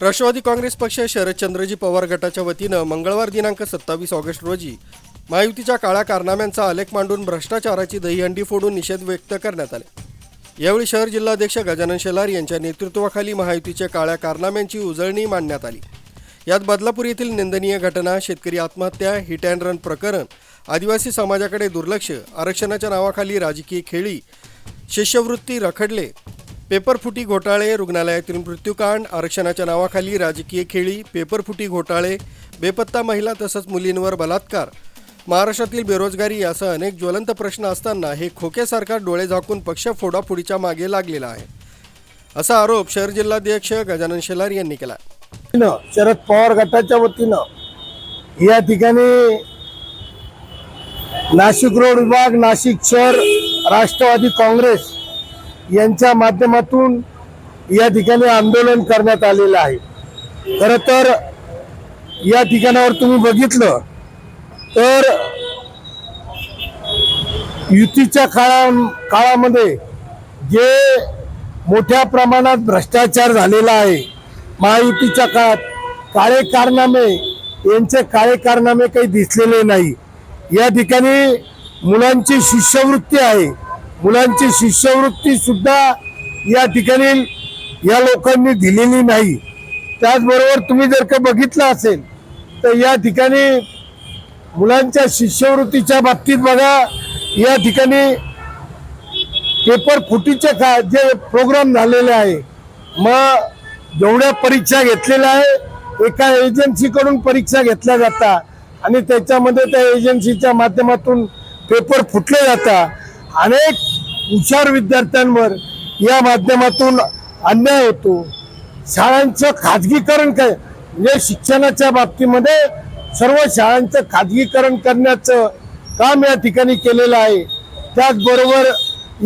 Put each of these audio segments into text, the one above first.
राष्ट्रवादी काँग्रेस पक्ष शरदचंद्रजी पवार गटाच्या वतीनं मंगळवार दिनांक सत्तावीस ऑगस्ट रोजी महायुतीच्या काळ्या कारनाम्यांचा आलेख मांडून भ्रष्टाचाराची दहीहंडी फोडून निषेध व्यक्त करण्यात आले. यावेळी शहर जिल्हाध्यक्ष गजानन शेलार यांच्या नेतृत्वाखाली महायुतीच्या काळ्या कारनाम्यांची उजळणी मांडण्यात आली. यात बदलापूर येथील निंदनीय घटना शेतकरी आत्महत्या हिट अँड रन प्रकरण आदिवासी समाजाकडे दुर्लक्ष आरक्षणाच्या नावाखाली राजकीय खेळी शिष्यवृत्ती रखडले पेपरफुटी घोटाळे रुग्णालयातील मृत्यूकांड आरक्षणाच्या नावाखाली राजकीय खेळी पेपरफुटी घोटाळे बेपत्ता महिला तसंच मुलींवर बलात्कार. महाराष्ट्रातील बेरोजगारी यासह अनेक ज्वलंत प्रश्न असताना हे खोकेसारखा डोळे झाकून पक्ष फोडाफोडीच्या मागे लागलेला आहे. असा आरोप शहर जिल्हाध्यक्ष गजानन शेलार यांनी केला. शरद पवार गटाच्या वतीनं या ठिकाणी नाशिक रोड विभाग नाशिक शहर राष्ट्रवादी काँग्रेस यांच्या माध्यमातून या ठिकाणी आंदोलन करण्यात आलेलं आहे. खरं तर या ठिकाणावर तुम्ही बघितलं तर युतीच्या काळा काळामध्ये जे मोठ्या प्रमाणात भ्रष्टाचार झालेला आहे महायुतीच्या काळात काळे कारनामे यांचे काळे कारनामे काही दिसलेले नाही. या ठिकाणी मुलांची शिष्यवृत्ती आहे. मुलांची शिष्यवृत्ती सुद्धा या ठिकाणी या लोकांनी दिलेली नाही. त्याचबरोबर तुम्ही जर का बघितलं असेल तर या ठिकाणी मुलांच्या शिष्यवृत्तीच्या बाबतीत बघा या ठिकाणी पेपर फुटीचे का जे प्रोग्राम झालेले आहे मग जेवढ्या परीक्षा घेतलेल्या आहे एका एजन्सीकडून परीक्षा घेतल्या जातात आणि त्याच्यामध्ये त्या एजन्सीच्या माध्यमातून पेपर फुटले जातात अनेक हुशार विद्यार्थ्यांवर या माध्यमातून अन्याय होतो. शाळांचं खाजगीकरण काय? म्हणजे शिक्षणाच्या बाबतीमध्ये सर्व शाळांचं खाजगीकरण करण्याचं काम या ठिकाणी केलेलं आहे. त्याचबरोबर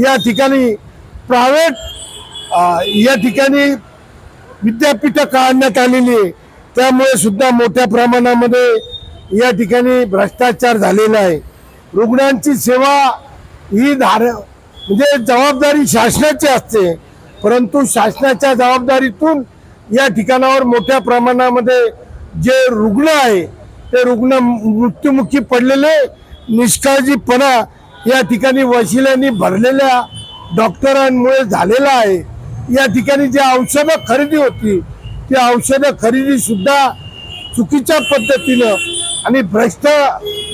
या ठिकाणी प्रायव्हेट या ठिकाणी विद्यापीठं काढण्यात आलेली आहे. त्यामुळे सुद्धा मोठ्या प्रमाणामध्ये या ठिकाणी भ्रष्टाचार झालेला आहे. रुग्णांची सेवा ही धार म्हणजे जबाबदारी शासनाची असते परंतु शासनाच्या जबाबदारीतून या ठिकाणावर मोठ्या प्रमाणामध्ये जे रुग्ण आहे ते रुग्ण मृत्युमुखी पडलेले निष्काळजीपणा या ठिकाणी वशिल्यांनी भरलेल्या डॉक्टरांमुळे झालेला आहे. या ठिकाणी जे औषधं खरेदी होती ती औषधं खरेदीसुद्धा चुकीच्या पद्धतीनं आणि भ्रष्ट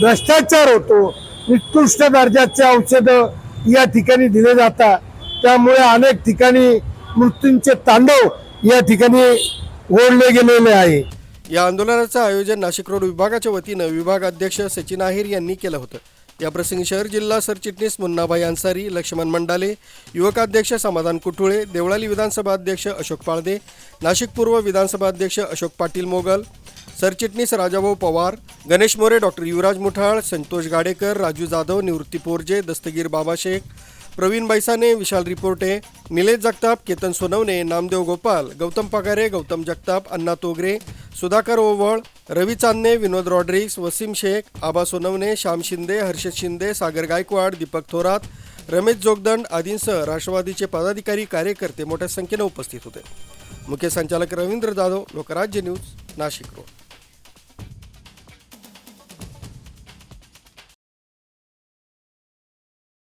भ्रष्टाचार होतो निकृष्ट दर्जाचे औषधं या ठिकाणी दिले जातात. त्यामुळे अनेक ठिकाणी मृत्यूंचे तांडव या ठिकाणी ओढले गेलेले आहे. या आंदोलनाचं आयोजन नाशिक रोड विभागाच्या वतीनं विभाग अध्यक्ष सचिन आहेर यांनी केलं होतं. याप्रसंगी शहर जिल्हा सरचिटणीस मुन्नाभाई अन्सारी लक्ष्मण मंडाले युवकाध्यक्ष समाधान कुठुळे देवळाली विधानसभा अध्यक्ष अशोक पाळदे नाशिक पूर्व विधानसभा अध्यक्ष अशोक पाटील मोगल सरचिटणीस राजाभाऊ पवार गणेश मोरे डॉक्टर युवराज मुठाळ संतोष गाडेकर राजू जाधव निवृत्ती पोरजे दस्तगीर बाबा शेख प्रवीण बैसाने विशाल रिपोर्टे निलेश जगताप केतन सोनवणे नामदेव गोपाल गौतम पगारे गौतम जगताप अण्णा तोगरे सुधाकर ओवळ रवी चांदणे विनोद रॉड्रिक्स वसीम शेख आबा सोनवणे श्याम शिंदे हर्षद शिंदे सागर गायकवाड दीपक थोरात रमेश जोगदंड आदींसह राष्ट्रवादीचे पदाधिकारी कार्यकर्ते मोठ्या संख्येनं उपस्थित होते. मुख्य संचालक रवींद्र जाधव लोकराज्य न्यूज नाशिक रोड.